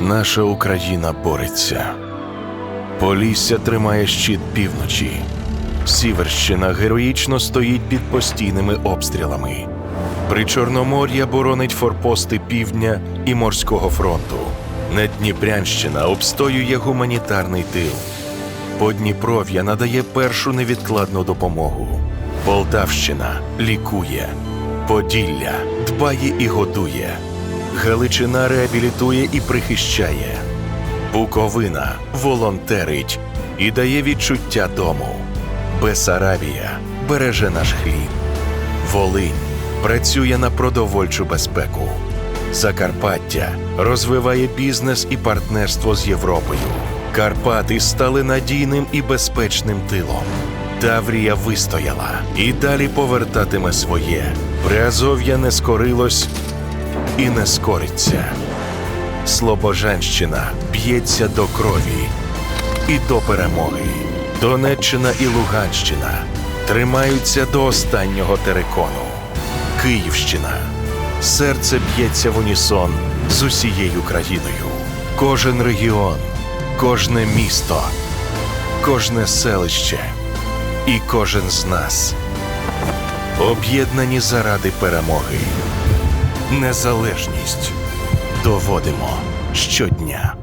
Наша Україна бореться. Полісся тримає щит півночі. Сіверщина героїчно стоїть під постійними обстрілами. Причорномор'я боронить форпости півдня і морського фронту. Надніпрянщина обстоює гуманітарний тил. Подніпров'я надає першу невідкладну допомогу. Полтавщина лікує. Поділля дбає і годує. Галичина реабілітує і прихищає. Буковина волонтерить і дає відчуття дому. Бесарабія береже наш хліб. Волинь працює на продовольчу безпеку. Закарпаття розвиває бізнес і партнерство з Європою. Карпати стали надійним і безпечним тилом. Таврія вистояла і далі повертатиме своє. Приазов'я не скорилось і не скориться. Слобожанщина б'ється до крові і до перемоги. Донеччина і Луганщина тримаються до останнього терикону. Київщина. Серце б'ється в унісон з усією країною. Кожен регіон, кожне місто, кожне селище і кожен з нас об'єднані заради перемоги. Незалежність доводимо щодня.